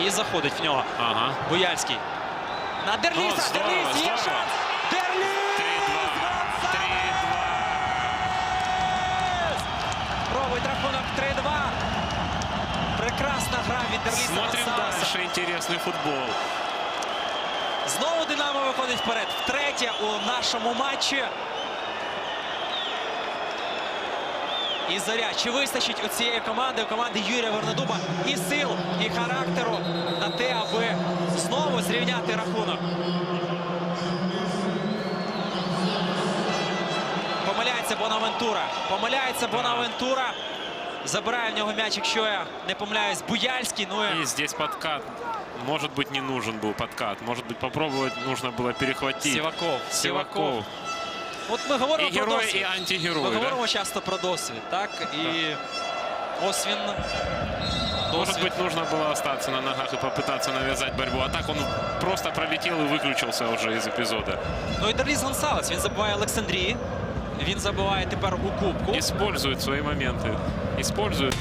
І заходить в нього. Ага. Буяльський. На Дерліса. Ну, здорово, Дерліс є здорово. шанс. Дерліс! 3-2. 3-2. Робить рахунок 3-2. Прекрасна гра від Дерліса Смотрим Гонсалеса. дальше интересный футбол. Знову Динамо виходить вперед. Втретє у нашому матчі. І Заря. Чи вистачить у цієї команди, у команди Юрія Вернедуба і сил, і характеру на те, аби знову зрівняти рахунок? Помиляється Бонавентура. Помиляється Бонавентура. Забирає в нього м'яч, якщо я не помиляюсь, Буяльський. Ну і И здесь подкат. Может быть, не нужен был подкат. Может быть, попробовать нужно было перехватить. Сіваков. Сиваков. От ми говоримо И про герой, досвід. и Ми антигерой. да? говоримо часто про досвід, так? І ось він. Может Досвід. быть, нужно было остаться на ногах и попытаться навязать борьбу. А так он просто пролетел и выключился уже из эпизода. Ну і Дарліс Гонсалес. Він забиває Олександрії. Він забиває тепер у Кубку. Использует свои моменты. Использует.